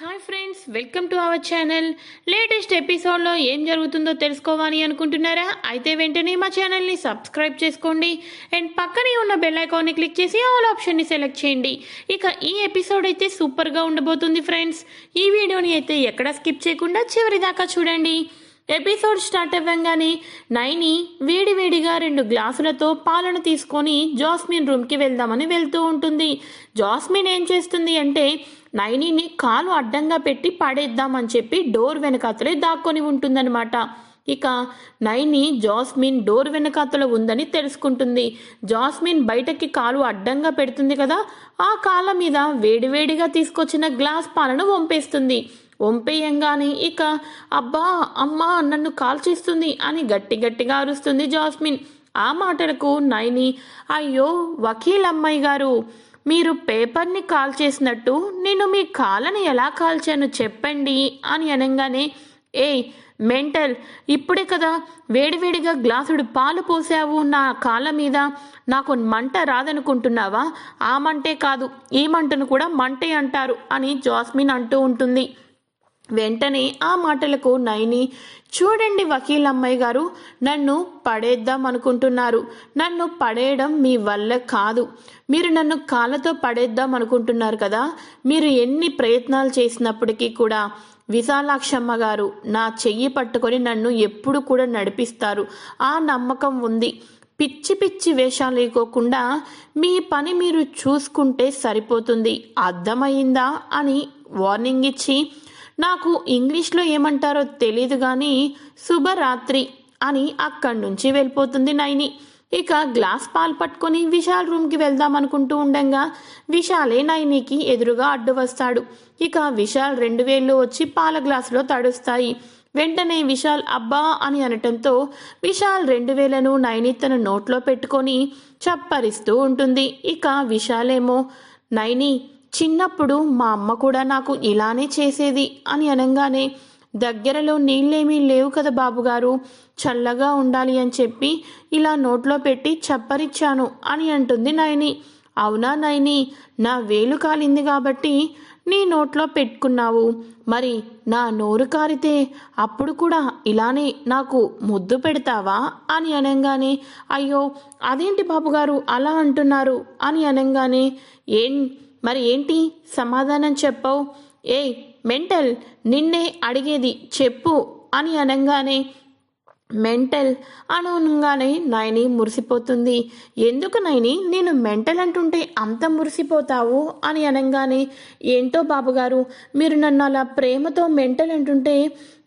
Hi friends welcome to our channel. Latest ఎపిసోడ్లో ఏం జరుగుతుందో తెలుసుకోవాలి అనుకుంటున్నారా? అయితే వెంటనే మా ఛానల్ని సబ్స్క్రైబ్ చేసుకోండి. అండ్ పక్కనే ఉన్న బెల్ ఐకాన్ని క్లిక్ చేసి ఆల్ ఆప్షన్ని సెలెక్ట్ చేయండి. ఇక ఈ ఎపిసోడ్ అయితే సూపర్గా ఉండబోతుంది ఫ్రెండ్స్. ఈ వీడియోని అయితే ఎక్కడ స్కిప్ చేయకుండా చివరి దాకా చూడండి. ఎపిసోడ్ స్టార్ట్ అవ్వగానే నైని వేడివేడిగా రెండు గ్లాసులతో పాలను తీసుకొని జాస్మిన్ రూమ్కి వెళ్దామని వెళ్తూ ఉంటుంది. జాస్మిన్ ఏం చేస్తుంది అంటే నైనిని కాలు అడ్డంగా పెట్టి పడేద్దామని చెప్పి డోర్ వెనకాతలే దాక్కొని ఉంటుందన్నమాట. ఇక నైని జాస్మిన్ డోర్ వెనకాతల ఉందని తెలుసుకుంటుంది. జాస్మిన్ బయటకి కాలు అడ్డంగా పెడుతుంది కదా ఆ కాళ్ళ మీద వేడివేడిగా తీసుకొచ్చిన గ్లాస్ పాలను వంపేస్తుంది. వంపేయంగానే ఇక అబ్బా అమ్మా నన్ను కాల్చేస్తుంది అని గట్టి గట్టిగా అరుస్తుంది జాస్మిన్. ఆ మాటలకు నైని అయ్యో వకీల్ అమ్మాయి గారు మీరు పేపర్ని కాల్ చేసినట్టు నేను మీ కాళ్ళని ఎలా కాల్చాను చెప్పండి అని అనగానే ఏయ్ మెంటల్ ఇప్పుడే కదా వేడివేడిగా గ్లాసుడు పాలు పోసావు నా కాళ్ళ మీద. నాకు మంట రాదనుకుంటున్నావా? ఆ మంటే కాదు ఈ మంటను కూడా మంటే అంటారు అని జాస్మిన్ అంటూ ఉంటుంది. వెంటనే ఆ మాటలకు నయని చూడండి వకీల్ అమ్మాయి గారు నన్ను పడేద్దాం అనుకుంటున్నారు. నన్ను పడేయడం మీ వల్ల కాదు. మీరు నన్ను కాళ్ళతో పడేద్దాం అనుకుంటున్నారు కదా. మీరు ఎన్ని ప్రయత్నాలు చేసినప్పటికీ కూడా విశాలాక్షమ్మ గారు నా చెయ్యి పట్టుకొని నన్ను ఎప్పుడు కూడా నడిపిస్తారు. ఆ నమ్మకం ఉంది. పిచ్చి పిచ్చి వేషాలు వేయకోకుండా మీ పని మీరు చూసుకుంటే సరిపోతుంది. అర్థమైందా అని వార్నింగ్ ఇచ్చి నాకు ఇంగ్లీష్లో ఏమంటారో తెలియదు కానీ శుభరాత్రి అని అక్కడి నుంచి వెళ్ళిపోతుంది నైని. ఇక గ్లాస్ పాలు పట్టుకొని విశాల్ రూమ్కి వెళ్దాం అనుకుంటూ ఉండంగా విశాలే నైనికి ఎదురుగా అడ్డు వస్తాడు. ఇక విశాల్ రెండు వేళ్ళు వచ్చి పాల గ్లాసులో తడుస్తాయి. వెంటనే విశాల్ అబ్బా అని అనటంతో విశాల్ రెండు వేలను నైని తన నోట్లో పెట్టుకొని చప్పరిస్తూ ఉంటుంది. ఇక విశాలేమో నైని చిన్నప్పుడు మా అమ్మ కూడా నాకు ఇలానే చేసేది అని అనగానే దగ్గరలో నీళ్ళేమీ లేవు కదా బాబుగారు చల్లగా ఉండాలి అని చెప్పి ఇలా నోట్లో పెట్టి చప్పరిచ్చాను అని అంటుంది నయని. అవునా నయని నా వేలు కాలింది కాబట్టి నీ నోట్లో పెట్టుకున్నావు. మరి నా నోరు కారితే అప్పుడు కూడా ఇలానే నాకు ముద్దు పెడతావా? అని అనగానే అయ్యో అదేంటి బాబుగారు అలా అంటున్నారు? అని అనగానే ఏం మరి ఏంటి సమాధానం చెప్పవు? ఏ మెంటల్ నిన్నే అడిగేది చెప్పు అని అనగానే మెంటల్ అనగానే నైని మురిసిపోతుంది. ఎందుకు నైని నేను మెంటల్ అంటుంటే అంత మురిసిపోతావు అని అనగానే ఏంటో బాబుగారు మీరు నన్ను అలా ప్రేమతో మెంటల్ అంటుంటే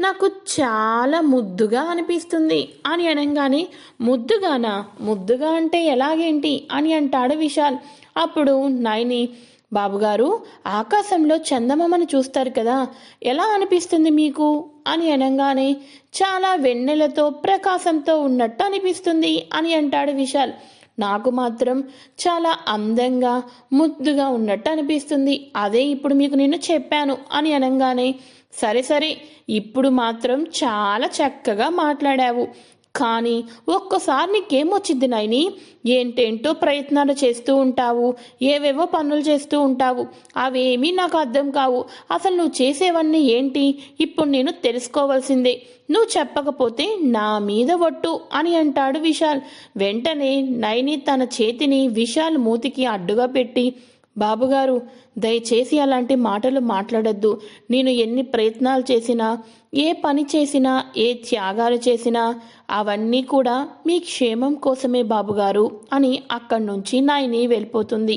నాకు చాలా ముద్దుగా అనిపిస్తుంది అని అనగానే ముద్దుగానా? ముద్దుగా అంటే ఎలాగేంటి? అని అంటాడు విశాల్. అప్పుడు నైని బాబుగారు ఆకాశంలో చందమామను చూస్తారు కదా ఎలా అనిపిస్తుంది మీకు? అని అనగానే చాలా వెన్నెలతో ప్రకాశంతో ఉన్నట్టు అనిపిస్తుంది అని అంటాడు విశాల్. నాకు మాత్రం చాలా అందంగా ముద్దుగా ఉన్నట్టు అనిపిస్తుంది. అదే ఇప్పుడు మీకు నేను చెప్పాను అని అనగానే సరే సరే ఇప్పుడు మాత్రం చాలా చక్కగా మాట్లాడావు. కానీ ఒక్కసారి నీకేమొచ్చింది నైని? ఏంటేంటో ప్రయత్నాలు చేస్తూ ఉంటావు. ఏవేవో పనులు చేస్తూ ఉంటావు. అవేమీ నాకు అర్థం కావు. అసలు నువ్వు చేసేవన్నీ ఏంటి? ఇప్పుడు నేను తెలుసుకోవాల్సిందే. నువ్వు చెప్పకపోతే నా మీద ఒట్టు అని అంటాడు విశాల్. వెంటనే నైని తన చేతిని విశాల్ మూతికి అడ్డుగా పెట్టి బాబుగారు దయచేసి అలాంటి మాటలు మాట్లాడద్దు. నేను ఎన్ని ప్రయత్నాలు చేసినా ఏ పని చేసినా ఏ త్యాగాలు చేసినా అవన్నీ కూడా మీ క్షేమం కోసమే బాబుగారు అని అక్కడి నుంచి నాయని వెళ్ళిపోతుంది.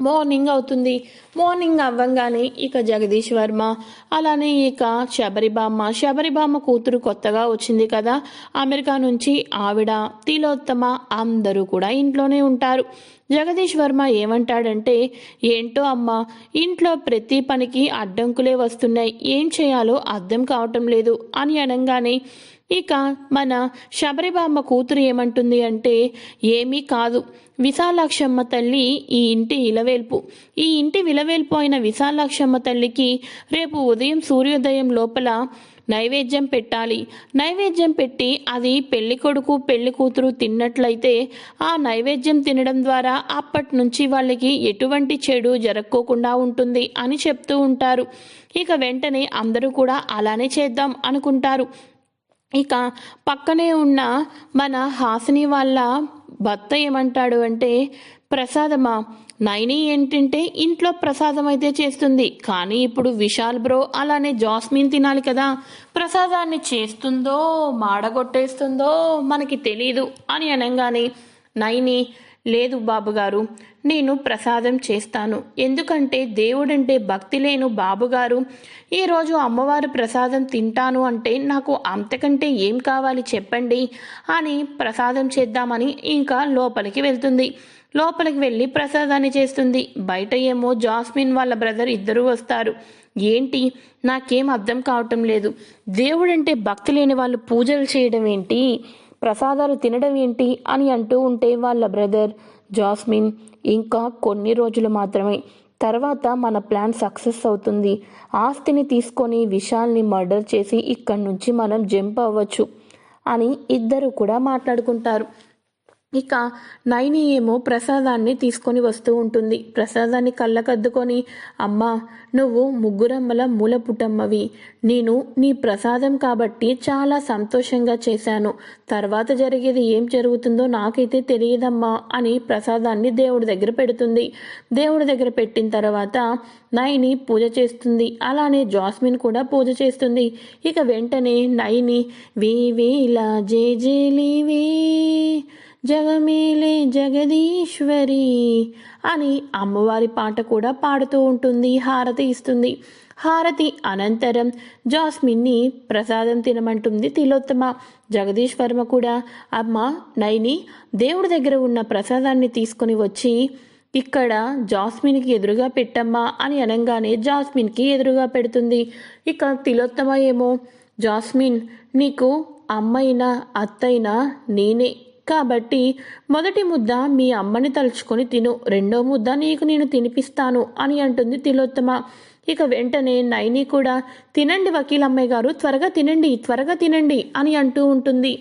మార్నింగ్ అవుతుంది. మార్నింగ్ అవ్వంగానే ఇక జగదీష్ వర్మ. అలానే ఇక శబరిబామ్మ శబరిబామ్మ కూతురు కొత్తగా వచ్చింది కదా. అమెరికా నుంచి ఆవిడ తిలోత్తమ అందరూ కూడా ఇంట్లోనే ఉంటారు. జగదీష్ వర్మ ఏమంటాడంటే ఏంటో అమ్మ ఇంట్లో ప్రతి పనికి అడ్డంకులే వస్తున్నాయి. ఏం చేయాలో అర్థం కావటం లేదు అని అనగానే ఇక మన శబరిబామ్మ కూతురు ఏమంటుంది అంటే ఏమీ కాదు. విశాలాక్షమ్మ తల్లి ఈ ఇంటి ఇలవేల్పు. ఈ ఇంటి విలవేల్పు అయిన విశాలాక్షమ్మ తల్లికి రేపు ఉదయం సూర్యోదయం లోపల నైవేద్యం పెట్టాలి. నైవేద్యం పెట్టి అది పెళ్ళి కొడుకు పెళ్ళి కూతురు తిన్నట్లయితే ఆ నైవేద్యం తినడం ద్వారా అప్పటి నుంచి వాళ్ళకి ఎటువంటి చెడు జరక్కోకుండా ఉంటుంది అని చెప్తూ ఉంటారు. ఇక వెంటనే అందరూ కూడా అలానే చేద్దాం అనుకుంటారు. ఇక పక్కనే ఉన్న మన హాసిని వాళ్ళ భర్త ఏమంటాడు అంటే ప్రసాదమా నైని ఏంటంటే ఇంట్లో ప్రసాదం అయితే చేస్తుంది కానీ ఇప్పుడు విశాల్ బ్రో అలానే జాస్మిన్ తినాలి కదా ప్రసాదాన్ని చేస్తుందో మాడగొట్టేస్తుందో మనకి తెలీదు అని అనగానే నైని లేదు బాబుగారు నేను ప్రసాదం చేస్తాను. ఎందుకంటే దేవుడంటే భక్తి లేను బాబుగారు. ఈరోజు అమ్మవారు ప్రసాదం తింటాను అంటే నాకు అంతకంటే ఏం కావాలి చెప్పండి? అని ప్రసాదం చేద్దామని ఇంకా లోపలికి వెళ్తుంది. లోపలికి వెళ్ళి ప్రసాదాన్ని చేస్తుంది. బయట ఏమో జాస్మిన్ వాళ్ళ బ్రదర్ ఇద్దరు వస్తారు. ఏంటి? నాకేం అర్థం కావటం లేదు. దేవుడంటే భక్తి లేని వాళ్ళు పూజలు చేయడం ఏంటి? ప్రసాదాలు తినడం ఏంటి? అని అంటూ ఉంటే వాళ్ళ బ్రదర్ జాస్మిన్ ఇంకా కొన్ని రోజులు మాత్రమే. తర్వాత మన ప్లాన్ సక్సెస్ అవుతుంది. ఆస్తిని తీసుకొని విశాల్ని మర్డర్ చేసి ఇక్కడి నుంచి మనం జంప్ అవ్వచ్చు అని ఇద్దరు కూడా మాట్లాడుకుంటారు. ఇక నైని ఏమో ప్రసాదాన్ని తీసుకొని వస్తూ ఉంటుంది. ప్రసాదాన్ని కళ్ళకద్దుకొని అమ్మా నువ్వు ముగ్గురమ్మల మూల పుటమ్మవి నేను నీ ప్రసాదం కాబట్టి చాలా సంతోషంగా చేశాను. తర్వాత జరిగేది ఏం జరుగుతుందో నాకైతే తెలియదమ్మా అని ప్రసాదాన్ని దేవుడి దగ్గర పెడుతుంది. దేవుడి దగ్గర పెట్టిన తర్వాత నైని పూజ చేస్తుంది. అలానే జాస్మిన్ కూడా పూజ చేస్తుంది. ఇక వెంటనే నైని వే వేలా జే జేలివే జగమేలే జగదీశ్వరి అని అమ్మవారి పాట కూడా పాడుతూ ఉంటుంది హారతి ఇస్తుంది. హారతి అనంతరం జాస్మిన్ని ప్రసాదం తినమంటుంది తిలోత్తమ. జగదీశ్వర్మ కూడా అమ్మ నైని దేవుడి దగ్గర ఉన్న ప్రసాదాన్ని తీసుకుని వచ్చి ఇక్కడ జాస్మిన్కి ఎదురుగా పెట్టమ్మా అని అనగానే జాస్మిన్కి ఎదురుగా పెడుతుంది. ఇక తిలోత్తమ ఏమో జాస్మిన్ నీకు అమ్మైనా అత్తైనా నేనే కాబట్టి మొదటి ముద్ద మీ అమ్మని తలుచుకొని తిను రెండో ముద్ద నీకు నేను తినిపిస్తాను అని అంటుంది తిలోత్తమ. ఇక వెంటనే నైని కూడా తినండి వకీల్ అమ్మాయి గారు త్వరగా తినండి త్వరగా తినండి అని అంటూ ఉంటుంది.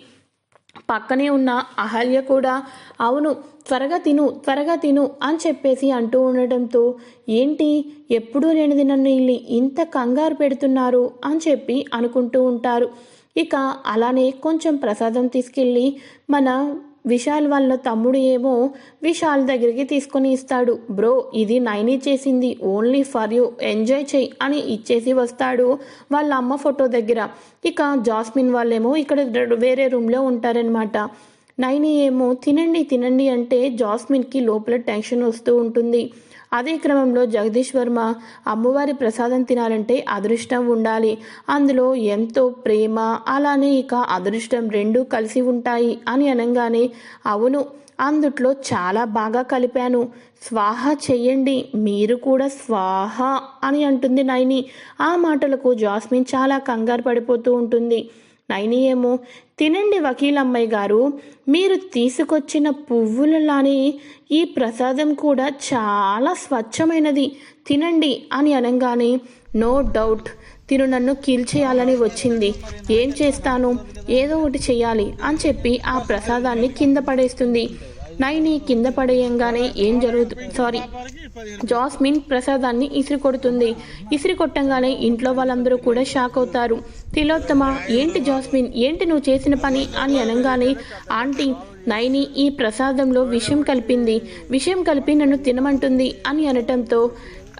పక్కనే ఉన్న అహల్య కూడా అవును త్వరగా తిను త్వరగా తిను అని చెప్పేసి అంటూ ఉండటంతో ఏంటి ఎప్పుడూ లేనిది నన్ను వెళ్ళి ఇంత కంగారు పెడుతున్నారు అని చెప్పి అనుకుంటూ ఉంటారు. ఇక అలానే కొంచెం ప్రసాదం తీసుకెళ్ళి మన విశాల్ వాళ్ళ తమ్ముడు ఏమో విశాల్ దగ్గరికి తీసుకొని ఇస్తాడు. బ్రో ఇది నైని చేసింది. Only for you. ఎంజాయ్ చెయ్యి అని ఇచ్చేసి వస్తాడు వాళ్ళ అమ్మ ఫోటో దగ్గర. ఇక జాస్మిన్ వాళ్ళేమో ఇక్కడ వేరే రూమ్లో ఉంటారనమాట నైని ఏమో తినండి తినండి అంటే జాస్మిన్కి లోపల టెన్షన్ వస్తూ ఉంటుంది. అదే క్రమంలో జగదీష్ వర్మ అమ్మవారి ప్రసాదం తినాలంటే అదృష్టం ఉండాలి. అందులో ఎంతో ప్రేమ అలానే ఇక అదృష్టం రెండూ కలిసి ఉంటాయి అని అనగానే అవును అందుట్లో చాలా బాగా కలిపాను. స్వాహ చెయ్యండి మీరు కూడా స్వాహ అని అంటుంది నైని. ఆ మాటలకు జాస్మిన్ చాలా కంగారు పడిపోతూ ఉంటుంది. నైని ఏమో తినండి వకీల్ అమ్మాయి గారు మీరు తీసుకొచ్చిన పువ్వులలానే ఈ ప్రసాదం కూడా చాలా స్వచ్ఛమైనది. తినండి అని అనగానే నో డౌట్ తిను నన్ను కీల్చేయాలని వచ్చింది. ఏం చేస్తాను? ఏదో ఒకటి చేయాలి అని చెప్పి ఆ ప్రసాదాన్ని కింద పడేస్తుంది. నైని కింద పడేయంగానే ఏం జరుగుతుంది సారీ జాస్మిన్ ప్రసాదాన్ని ఇసిరి కొడుతుంది ఇసిరి కొట్టంగానే ఇంట్లో వాళ్ళందరూ కూడా షాక్ అవుతారు. తిలోత్తమ ఏంటి జాస్మిన్ ఏంటి నువ్వు చేసిన పని? అని అనగానే ఆంటీ నైని ఈ ప్రసాదంలో విషం కలిపింది. విషం కలిపి నన్ను తినమంటుంది అని అనటంతో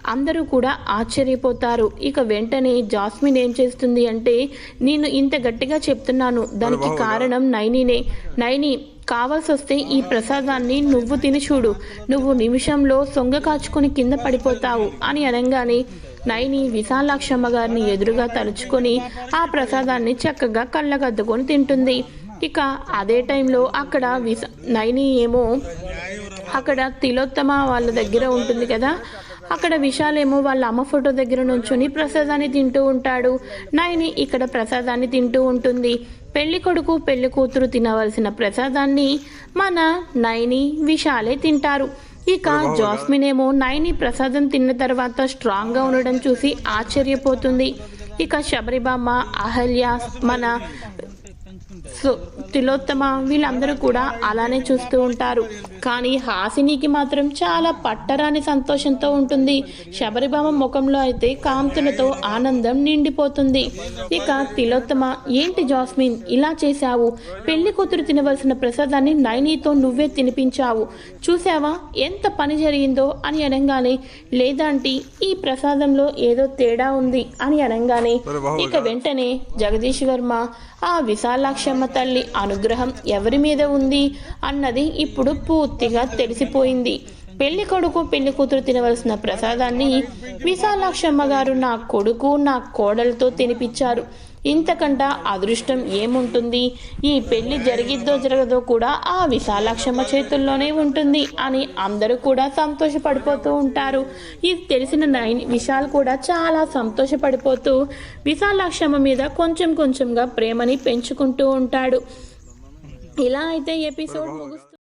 అందరూ కూడా ఆశ్చర్యపోతారు. ఇక వెంటనే జాస్మిన్ ఏం చేస్తుంది అంటే నేను ఇంత గట్టిగా చెప్తున్నాను. దానికి కారణం నైనినే. నైని కావాల్సి వస్తే ఈ ప్రసాదాన్ని నువ్వు తిని చూడు. నువ్వు నిమిషంలో సొంగ కాచుకొని కింద పడిపోతావు అని అనగానే నైని విశాలాక్షమ్మ గారిని ఎదురుగా తలుచుకొని ఆ ప్రసాదాన్ని చక్కగా కళ్ళగద్దుకొని తింటుంది. ఇక అదే టైంలో అక్కడ విశ నైని ఏమో అక్కడ తిలోత్తమ వాళ్ళ దగ్గర ఉంటుంది కదా అక్కడ విశాలేమో వాళ్ళ అమ్మ ఫోటో దగ్గర నుంచుని ప్రసాదాన్ని తింటూ ఉంటాడు. నైని ఇక్కడ ప్రసాదాన్ని తింటూ ఉంటుంది. పెళ్ళి కొడుకు పెళ్ళి కూతురు తినవలసిన ప్రసాదాన్ని మన నైని విశాలే తింటారు. ఇక జాస్మిన్ ఏమో నైని ప్రసాదం తిన్న తర్వాత స్ట్రాంగ్గా ఉండడం చూసి ఆశ్చర్యపోతుంది. ఇక శబరిబామ్మ అహల్య మన సో తిలోత్తమ వీళ్ళందరూ కూడా అలానే చూస్తూ ఉంటారు. కానీ హాసినికి మాత్రం చాలా పట్టరాని సంతోషంతో ఉంటుంది. శబరిబామ ముఖంలో అయితే కాంతులతో ఆనందం నిండిపోతుంది. ఇక తిలోత్తమ ఏంటి జాస్మిన్ ఇలా చేశావు? పెళ్ళి కూతురు తినవలసిన ప్రసాదాన్ని నైనీతో నువ్వే తినిపించావు. చూసావా ఎంత పని జరిగిందో? అని అనగానే లేదంటే ఈ ప్రసాదంలో ఏదో తేడా ఉంది అని అనగానే ఇక వెంటనే జగదీష్ వర్మ ఆ విశాలాక్షమ్మ తల్లి అనుగ్రహం ఎవరి మీద ఉంది అన్నది ఇప్పుడు పూర్తిగా తెలిసిపోయింది. పెళ్ళి కొడుకు పెళ్ళి కూతురు తినవలసిన ప్రసాదాన్ని విశాలాక్షమ్మ గారు నా కొడుకు నా కోడలతో తినిపించారు. ఇంతకంట అదృష్టం ఏముంటుంది? ఈ పెళ్ళి జరిగిద్దో జరగదో కూడా ఆ విశాలాక్షమ్మ చేతుల్లోనే ఉంటుంది అని అందరూ కూడా సంతోషపడిపోతూ ఉంటారు. ఇది తెలిసిన నైన్ విశాల్ కూడా చాలా సంతోషపడిపోతూ విశాలాక్షమ్మ మీద కొంచెం కొంచెంగా ప్రేమని పెంచుకుంటూ ఉంటాడు. ఇలా అయితే ఎపిసోడ్ ముగుస్తుంది